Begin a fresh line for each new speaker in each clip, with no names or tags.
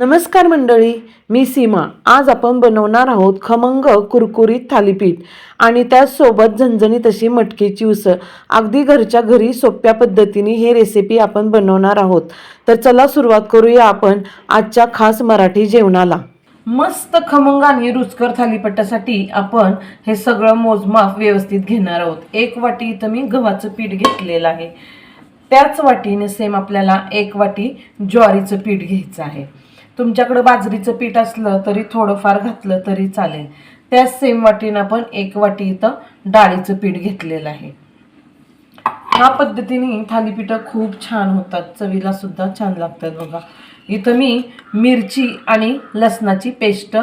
नमस्कार मंडळी मी सीमा. आज आपण बनवणार आहोत खमंग कुरकुरीत थालीपीठ आणि त्याचसोबत झणझणीत अशी मटकीची उसळ अगदी घरच्या घरी सोप्या पद्धतीने हे रेसिपी आपण बनवणार आहोत. तर चला सुरुवात करूया आपण आजच्या खास मराठी जेवणाला. मस्त खमंग आणि रुचकर थालीपीठासाठी आपण हे सगळं मोजमाप व्यवस्थित घेणार आहोत. एक वाटी इथं मी गव्हाचं पीठ घेतलेलं आहे. त्याच वाटीने सेम आपल्याला एक वाटी ज्वारीचं पीठ घ्यायचं आहे. तुमच्याकडं बाजरीचं पीठ असलं तरी थोडंफार घातलं तरी चालेल. त्याच सेम वाटीनं आपण एक वाटी इथं डाळीचं पीठ घेतलेलं आहे. ह्या पद्धतीने थालीपीठं खूप छान होतात. चवीला सुद्धा छान लागतात बघा. इथं मी मिरची आणि लसणाची पेस्ट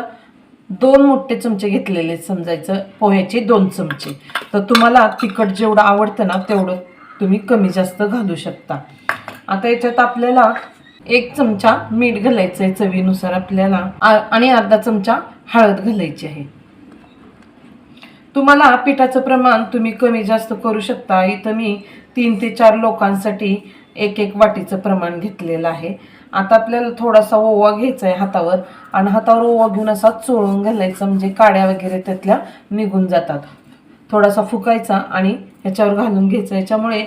दोन मोठे चमचे घेतलेले आहेत. समजायचं पोह्याचे दोन चमचे. तर तुम्हाला तिखट जेवढं आवडतं ना तेवढं तुम्ही कमी जास्त घालू शकता. आता याच्यात आपल्याला एक चमचा मीठ घालायचं आहे चवीनुसार आपल्याला. आ- आणि अर्धा चमचा हळद घालायची आहे. तुम्हाला पिठाचं प्रमाण तुम्ही कमी जास्त करू शकता. इथं मी तीन ते चार लोकांसाठी एक एक वाटीचं प्रमाण घेतलेलं आहे. आता आपल्याला थोडासा ओवा घ्यायचा आहे हातावर आणि हातावर ओवा घेऊन असा चोळून घालायचा म्हणजे काड्या वगैरे त्यातल्या निघून जातात. थोडासा फुकायचा आणि ह्याच्यावर घालून घ्यायचा. याच्यामुळे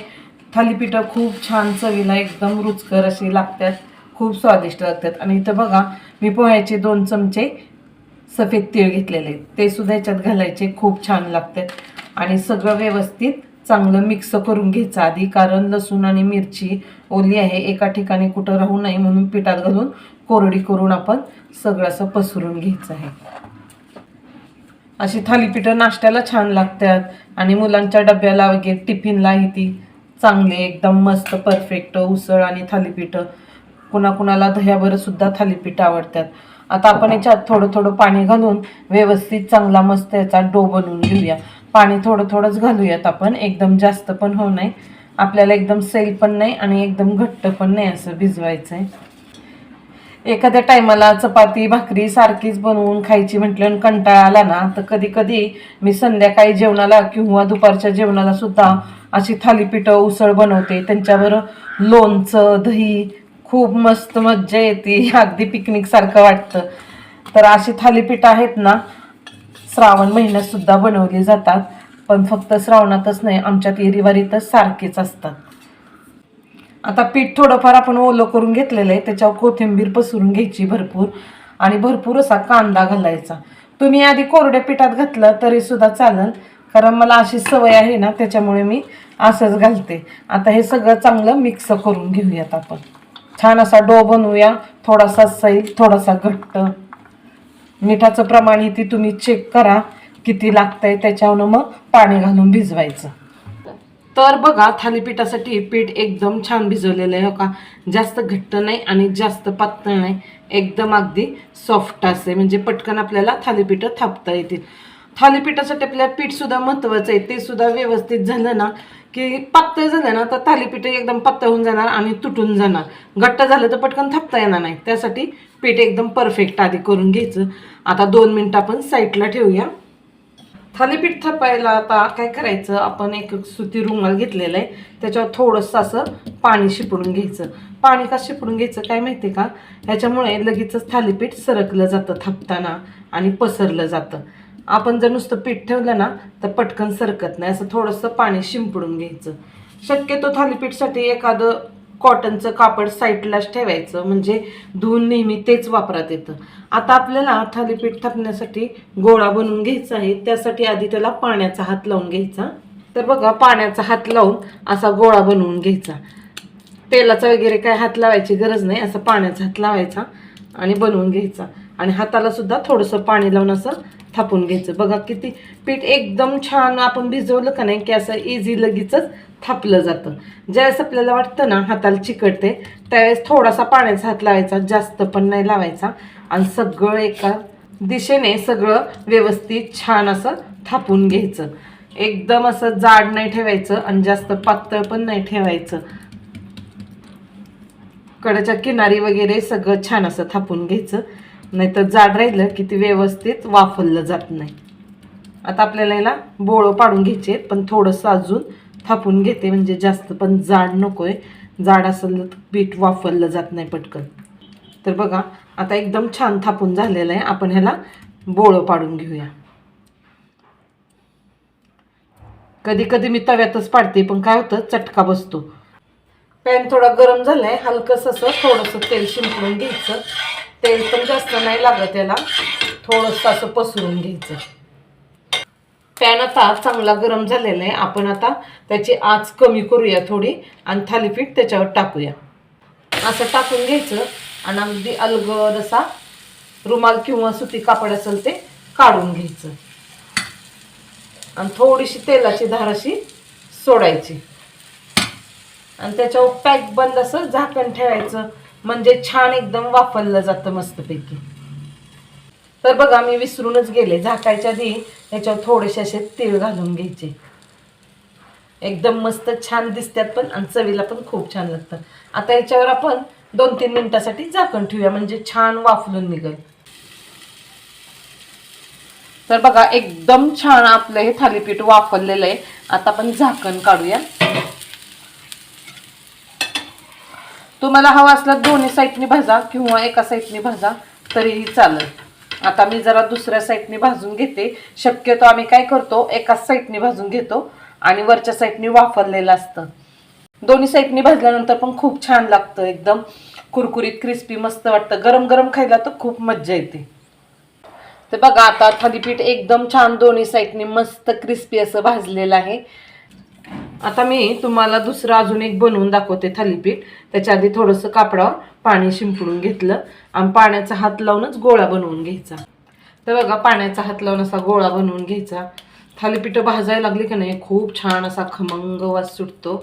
थालीपीठं खूप छान चवीला एकदम रुचकर अशी लागतात. खूप स्वादिष्ट लागतात. आणि इथं बघा मी पोह्याचे दोन चमचे सफेद तीळ घेतलेले. आहेत. ते सुद्धा याच्यात घालायचे खूप छान लागतात. आणि सगळं व्यवस्थित चांगलं मिक्स करून घ्यायचं आधी कारण लसूण आणि मिरची ओली आहे एका ठिकाणी कुठं राहू नये म्हणून पिठात घालून कोरडी करून आपण सगळं असं पसरून घ्यायचं आहे. अशी थालीपीठं नाश्त्याला छान लागतात. आणि मुलांच्या डब्याला वगैरे टिफिनला ही ती चांगली एकदम मस्त परफेक्ट उसळ आणि थालीपीठं. कुणाकुणाला दह्यावर सुद्धा थालीपीठ आवडतात. आता आपण याच्यात थोडं थोडं पाणी घालून व्यवस्थित चांगला मस्त याचा डो बनवून घेऊया. पाणी थोडं थोडंच घालूयात आपण एकदम जास्त पण होऊ नये. आपल्याला एकदम सैल पण नाही आणि एकदम घट्ट पण नाही असं भिजवायचं आहे एखाद्या टायमाला चपाती भाकरी सारखीच बनवून खायची म्हटलं आणि कंटाळा आला ना तर कधी कधी मी संध्याकाळी जेवणाला किंवा दुपारच्या जेवणाला सुद्धा अशी थालीपीठं उसळ बनवते. त्यांच्यावर लोणचं दही खूप मस्त मज्जा येते. अगदी पिकनिक सारखं वाटतं. तर अशी थालीपीठं आहेत ना श्रावण महिन्यात सुद्धा बनवली जातात. पण फक्त श्रावणातच नाही आमच्यात येरीवारीतच सारखेच असतात. आता पीठ थोडंफार आपण ओलं करून घेतलेलं आहे. त्याच्यावर कोथिंबीर पसरून घ्यायची भरपूर. आणि भरपूर असा कांदा घालायचा. तुम्ही आधी कोरड्या पिठात घातलं तरी सुद्धा चालेल. कारण मला अशी सवय आहे ना त्याच्यामुळे मी असंच घालते. आता हे सगळं चांगलं मिक्स करून घेऊयात आपण. छान असा डो बनवूया थोडासा सैल थोडासा घट्ट. मिठाचं प्रमाण ती तुम्ही चेक करा किती लागतंय त्याच्यावर मग पाणी घालून भिजवायचं. तर बघा थालीपीठासाठी पीठ एकदम छान भिजवलेलं आहे हो का? जास्त घट्ट नाही आणि जास्त पातळ नाही. एकदम अगदी सॉफ्ट असे म्हणजे पटकन आपल्याला थालीपीठं थापता येतील. थालीपीठासाठी आपल्याला पीठ सुद्धा महत्त्वाचं आहे. ते सुद्धा व्यवस्थित झालं ना की पातळ झालं ना तर थालीपीठ एकदम पातळ होऊन जाणार आणि तुटून जाणार. घट्ट झालं तर पटकन थापता येणार नाही. त्यासाठी पीठ एकदम परफेक्ट आधी करून घ्यायचं. आता दोन मिनटं आपण साईडला ठेवूया. थालीपीठ थापायला आता काय करायचं? आपण एक सुती रुमाल घेतलेला आहे. त्याच्यावर थोडंसं असं पाणी शिपडून घ्यायचं. पाणी का शिपडून घ्यायचं काय माहिती आहे का? ह्याच्यामुळे लगेचच थालीपीठ सरकलं जातं थापताना आणि पसरलं जातं. आपण जर नुसतं पीठ ठेवलं ना तर पटकन सरकत नाही. असं थोडंसं पाणी शिंपडून घ्यायचं. शक्यतो थालीपीठसाठी एखादं कॉटनचं कापड साईडलाच ठेवायचं. म्हणजे धुवून नेहमी तेच वापरात येतं. आता आपल्याला थालीपीठ थापण्यासाठी गोळा बनवून घ्यायचा आहे. त्यासाठी आधी त्याला पाण्याचा हात लावून घ्यायचा. तर बघा पाण्याचा हात लावून असा गोळा बनवून घ्यायचा. तेलाचा वगैरे काय हात लावायची गरज नाही. असं पाण्याचा हात लावायचा आणि बनवून घ्यायचा. आणि हाताला सुद्धा थोडंसं पाणी लावून असं थापून घ्यायचं. बघा किती पीठ एकदम छान आपण भिजवलं का नाही की असं इझी लगेचच थापलं जातं. ज्यावेळेस आपल्याला वाटतं ना हाताला चिकटते त्यावेळेस थोडासा पाण्याचा हात लावायचा जास्त पण नाही लावायचा. आणि सगळं एका दिशेने सगळं व्यवस्थित छान असं थापून घ्यायचं. एकदम असं जाड नाही ठेवायचं आणि जास्त पातळ पण नाही ठेवायचं. कडच्या किनारी वगैरे सगळं छान असं थापून घ्यायचं. नाहीतर जाड राहिलं की ते व्यवस्थित वाफललं जात नाही. आता आपल्याला याला बोळं पाडून घ्यायचे पण थोडंसं अजून थापून घेते म्हणजे जास्त पण जाड नको आहे जाड असलं तर पीठ वाफवलं जात नाही पटकन. तर बघा आता एकदम छान थापून झालेलं आहे. आपण ह्याला बोळं पाडून घेऊया. कधी कधी मी तव्यातच पाडते पण काय होतं चटका बसतो. पॅन थोडा गरम झालाय हलकंसं असं थोडंसं तेल शिंपडून घ्यायचं. तेल पण जास्त नाही लागत याला. थोडंसं असं पसरून घ्यायचं. पॅन आता चांगला गरम झालेला आहे. आपण आता त्याची आच कमी करूया थोडी आणि थालीपीठ त्याच्यावर टाकूया. असं टाकून घ्यायचं आणि अगदी अलगद असा रुमाल किंवा सुती कापड असेल ते काढून घ्यायचं. आणि थोडीशी तेलाची धार अशी सोडायची. आणि त्याच्यावर पॅक बंद असं झाकण ठेवायचं. म्हणजे छान एकदम वापरलं जातं मस्तपैकी. तर बघा मी विसरूनच गेले. झाकायच्या आधी त्याच्यावर थोडेसे असे तीळ घालून घ्यायचे. एकदम मस्त छान दिसतात पण आणि चवीला पण खूप छान लागतं आता याच्यावर आपण दोन तीन मिनिटासाठी झाकण ठेवूया म्हणजे छान वाफलून निघेल. तर बघा एकदम छान आपलं हे थालीपीठ वाफरलेलं आहे. आता आपण झाकण काढूया. तुम्हाला हवा असला दोन्ही साईडने भाजा किंवा एका साईडने भाजा तरीही चालेल. आता मी जरा दुसऱ्या साईडने भाजून घेते. शक्यतो आम्ही काय करतो एकाच साईडने भाजून घेतो आणि वरच्या साईडने वापरलेलं असतं. दोन्ही साईडने भाजल्यानंतर पण खूप छान लागतं एकदम. कुरकुरीत क्रिस्पी मस्त वाटतं. गरम गरम खायला तर खूप मज्जा येते. तर बघा आता थालीपीठ एकदम छान दोन्ही साईडने मस्त क्रिस्पी असं भाजलेलं आहे. आता मी तुम्हाला दुसरं अजून एक बनवून दाखवते थालीपीठ. त्याच्या आधी थोडंसं कापडावर पाणी शिंपडून घेतलं. आणि पाण्याचा हात लावूनच गोळा बनवून घ्यायचा. तर बघा पाण्याचा हात लावून असा गोळा बनवून घ्यायचा. थालीपीठं भाजायला लागली की नाही खूप छान असा खमंग वास सुटतो.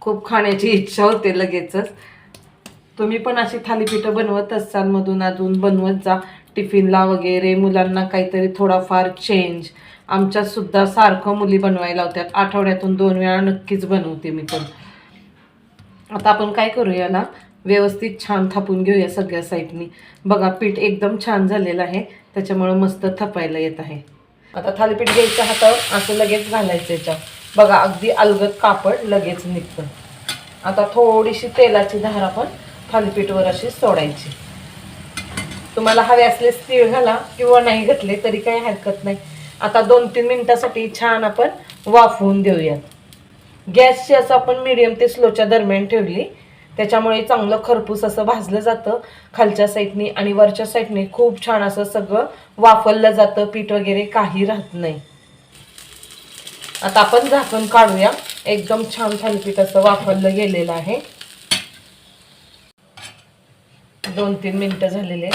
खूप खाण्याची इच्छा होते लगेचच. तुम्ही पण अशी थालीपीठं बनवत असाल मधून अजून बनवत जा. टिफिनला वगैरे मुलांना काहीतरी थोडाफार चेंज आमच्यात सुद्धा सारखं मुली बनवायला होत्यात आठवड्यातून दोन वेळा नक्कीच बनवते मी पण. आता आपण काय करू याला व्यवस्थित छान थापून घेऊया सगळ्या साईडनी. बघा पीठ एकदम छान झालेलं आहे. त्याच्यामुळं मस्त थपायला येत आहे. आता थालीपीठ घ्यायचं हातावर असं लगेच घालायचं याच्यावर. बघा अगदी अलगद कापड लगेच निघतं. आता थोडीशी तेलाची धार आपण थालीपीठवर अशी सोडायची. तुम्हाला हवे असलेच तीळ घाला किंवा नाही घातले तरी काही हरकत नाही. आता दोन तीन मिनिटासाठी छान आपण वाफवून देऊयात. गॅसची असं आपण मिडियम ते स्लोच्या दरम्यान ठेवली. त्याच्यामुळे चांगलं खरपूस असं भाजलं जातं. खालच्या साईडनी आणि वरच्या साईडनी खूप छान असं सगळं वाफरलं जातं. पीठ वगैरे काही राहत नाही. आता आपण झाकण काढूया. एकदम छान थालीपीठ असं वाफरलं गेलेलं आहे. दोन तीन मिनटं झालेले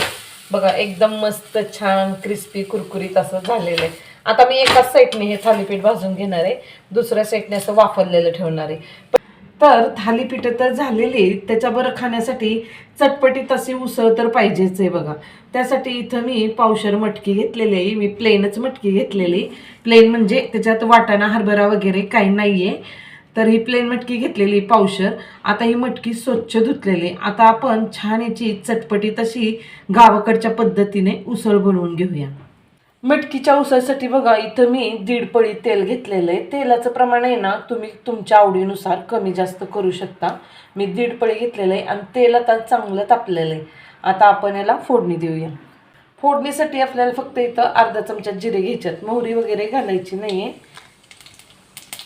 बघा एकदम मस्त छान क्रिस्पी कुरकुरीत असं झालेलं आहे. आता मी एकाच साईडने हे थालीपीठ भाजून घेणार आहे. दुसऱ्या साईडने असं वापरलेलं ठेवणार आहे. तर थालीपीठ तर झालेली आहेत. त्याच्याबरोबर खाण्यासाठी चटपटीत तशी उसळ तर पाहिजेच आहे बघा. त्यासाठी इथं मी पावशर मटकी घेतलेली आहे. मी प्लेनच मटकी घेतलेली. प्लेन म्हणजे त्याच्यात वाटाणा हरभरा वगैरे काही नाही आहे तर ही प्लेन मटकी घेतलेली पावशर. आता ही मटकी स्वच्छ धुतलेली आता आपण छान याची चटपटीत अशी गावाकडच्या पद्धतीने उसळ बनवून घेऊया. मटकीच्या उसळीसाठी बघा इथं मी दीड पळी तेल घेतलेलं आहे. तेलाचं प्रमाण आहे ना तुम्ही तुमच्या आवडीनुसार कमी जास्त करू शकता. मी दीड पळी घेतलेलं आहे आणि तेल आता चांगलं तापलेलं आहे. आता आपण याला फोडणी देऊया. फोडणीसाठी आपल्याला फक्त इथं अर्धा चमचा जिरे घ्यायच्यात. मोहरी वगैरे घालायची नाही आहे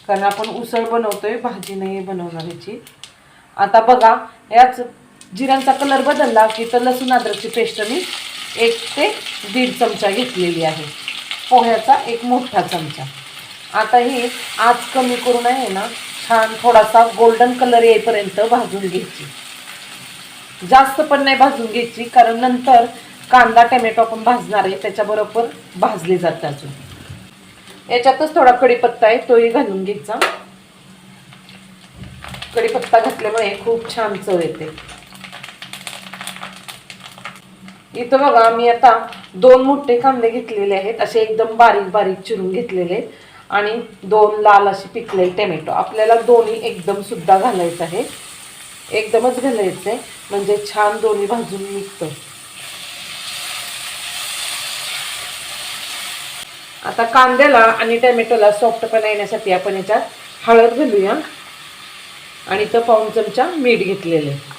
कारण आपण उसळ बनवतोय भाजी नाही बनवणार याची. आता बघा याच जिऱ्यांचा कलर बदलला की तर लसूण अद्रकची पेस्ट मी एक ते दीड चमचा घेतलेली आहे. पोह्याचा एक मोठा चमचा. आता ही आज कमी करून आहे ना छान थोडासा गोल्डन कलर येईपर्यंत भाजून घ्यायची. जास्त पण नाही भाजून घ्यायची कारण नंतर कांदा टमॅटो आपण भाजणार आहे त्याच्याबरोबर भाजले जाते अजून. याच्यातच थोडा कढीपत्ता आहे तोही घालून घ्यायचा. कढीपत्ता घातल्यामुळे खूप छान चव येते. इथं बघा मी आता दोन मोठे कांदे घेतलेले आहेत. असे एकदम बारीक बारीक चिरून घेतलेले आहेत. आणि दोन लाल असे पिकलेले टोमॅटो. आपल्याला दोन्ही एकदम सुद्धा घालायचं आहे. एकदमच घालायचं आहे. म्हणजे छान दोन्ही भाजून निघतं. आता कांद्याला आणि टोमॅटोला सॉफ्टपणा येण्यासाठी आपण याच्यात हळद घालूया. आणि इथं पाऊन चमचा मीठ घेतलेलं आहे.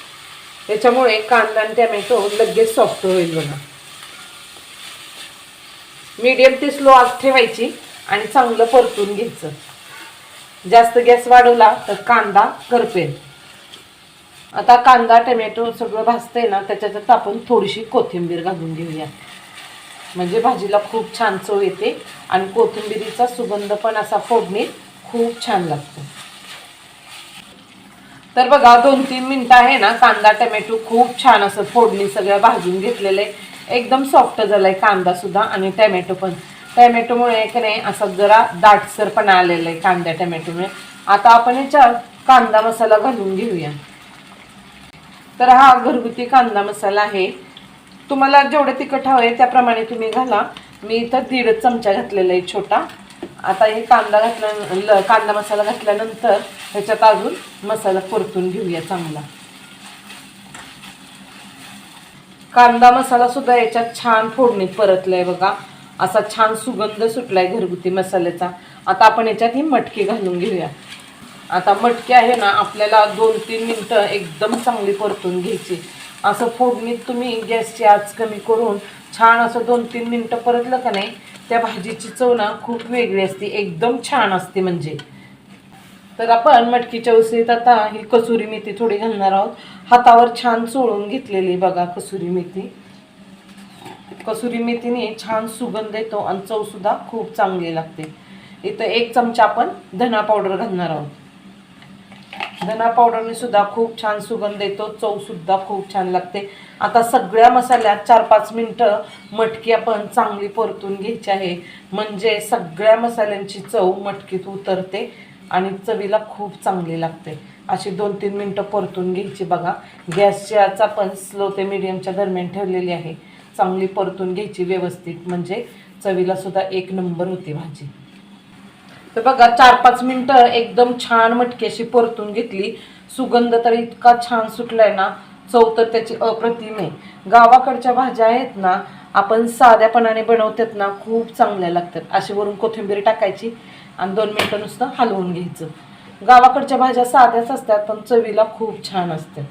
त्याच्यामुळे कांदा आणि टॅमॅटो लगेच सॉफ्ट होईल बघा. मीडियम ते स्लो आग ठेवायची आणि चांगलं परतून घ्यायचं. जास्त गॅस वाढवला तर कांदा करपेल. आता कांदा टमॅटो सगळं भाजतंय ना त्याच्यात आपण थोडीशी कोथिंबीर घालून घेऊया. म्हणजे भाजीला खूप छान चव येते आणि कोथिंबीरीचा सुगंध पण असा फोडणीत खूप छान लागतो. तर बघा दोन तीन मिनटं आहे ना कांदा टमॅटो खूप छान असं फोडणी सगळं भाजून घेतलेलं आहे. एकदम सॉफ्ट झालं कांदा सुद्धा आणि टमॅटो पण. टमॅटोमुळे की नाही असं जरा दाटसरपणा आलेला आहे कांदा टमॅटोमुळे. आता आपण याच्यात कांदा मसाला घालून घेऊया. तर हा घरगुती कांदा मसाला आहे. तुम्हाला जेवढं तिखट हवं आहे त्याप्रमाणे तुम्ही घाला. मी इथं दीड चमचा घातलेला आहे छोटा. आता हे कांदा घातल्या ल- कांदा मसाला घातल्यानंतर ह्याच्यात अजून मसाला परतून घेऊया चांगला. कांदा मसाला सुद्धा याच्यात छान फोडणीत परतलाय बघा. असा छान सुगंध सुटलाय घरगुती मसाल्याचा. आता आपण याच्यात ही मटकी घालून घेऊया. आता मटकी आहे ना आपल्याला दोन तीन मिनटं एकदम चांगली परतून घ्यायची. असं फोडणीत तुम्ही गॅसची आच कमी करून छान असं दोन तीन मिनटं परतलं का नाही त्या भाजीची चव ना खूप वेगळी असते एकदम छान असते म्हणजे. तर आपण मटकीच्या उसळीत आता ही कसुरी मेथी थोडी घालणार आहोत. हातावर छान चोळून घेतलेली बघा कसुरी मेथी. कसुरी मेथीने छान सुगंध येतो आणि चवसुद्धा खूप चांगली लागते. इथं एक चमचा आपण धना पावडर घालणार आहोत. धना पावडरने सुद्धा खूप छान सुगंध येतो. चवसुद्धा खूप छान लागते. आता सगळ्या मसाल्यात चार पाच मिनटं मटकी आपण चांगली परतून घ्यायची आहे. म्हणजे सगळ्या मसाल्यांची चव मटकीत उतरते आणि चवीला खूप चांगली लागते. अशी दोन तीन मिनटं परतून घ्यायची बघा. गॅसची आच आपण स्लो ते मिडियमच्या दरम्यान ठेवलेली आहे. चांगली परतून घ्यायची व्यवस्थित. म्हणजे चवीला सुद्धा एक नंबर होती भाजी. तर बघा चार पाच मिनटं एकदम छान मटक्याशी अशी परतून घेतली. सुगंध तर इतका छान सुटलाय ना चव तर त्याची अप्रतिम आहे. गावाकडच्या भाज्या आहेत ना आपण साध्यापणाने बनवतात ना खूप चांगल्या लागतात. अशी वरून कोथिंबीर टाकायची आणि दोन मिनटं नुसतं हलवून घ्यायचं. गावाकडच्या भाज्या साध्याच असतात पण चवीला खूप छान असतात.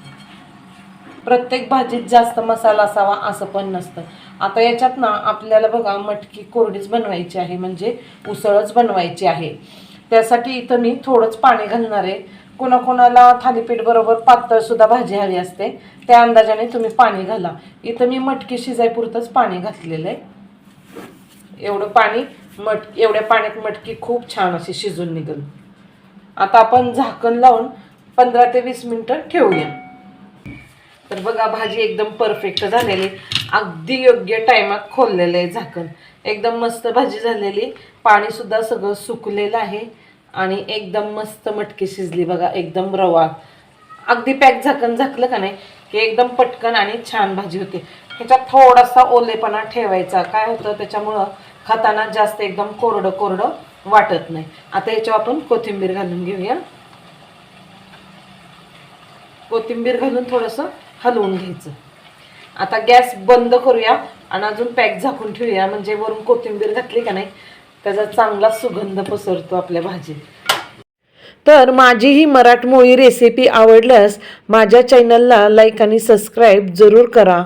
प्रत्येक भाजीत जास्त मसाला असावा असं पण नसतं. आता याच्यात ना आपल्याला बघा मटकी कोरडीच बनवायची आहे म्हणजे उसळच बनवायची आहे. त्यासाठी इथं मी थोडंच पाणी घालणार आहे. कोणाकोणाला थालीपीठ बरोबर पातळसुद्धा भाजी हवी असते त्या अंदाजाने तुम्ही पाणी घाला. इथं मी मटकी शिजायपुरतंच पाणी घातलेलं आहे. एवढं पाणी मट एवढ्या पाण्यात मटकी खूप छान अशी शिजून निघल. आता आपण झाकण लावून पंधरा ते वीस मिनटं ठेवूया. तर बघा भाजी एकदम परफेक्ट झालेली अगदी योग्य टायमात खोललेलं आहे झाकण. एकदम मस्त भाजी झालेली. पाणीसुद्धा सगळं सुकलेलं आहे. आणि एकदम मस्त मटकी शिजली बघा एकदम रवा. अगदी पॅक झाकण झाकलं का नाही की एकदम पटकन आणि छान भाजी होते. ह्याच्यात थोडासा ओलेपणा ठेवायचा. काय होतं त्याच्यामुळं खाताना जास्त एकदम कोरडं कोरडं वाटत नाही. आता याच्यावर आपण कोथिंबीर घालून घेऊया. कोथिंबीर घालून थोडंसं हलवून घ्यायचं. आता गॅस बंद करूया आणि अजून पॅक झाकून ठेवूया. म्हणजे वरून कोथिंबीर घातली का नाही त्याचा चांगला सुगंध पसरतो आपल्या भाजीत. तर माझी ही मराठमोळी रेसिपी आवडल्यास माझ्या चॅनलला लाईक आणि सबस्क्राईब जरूर करा.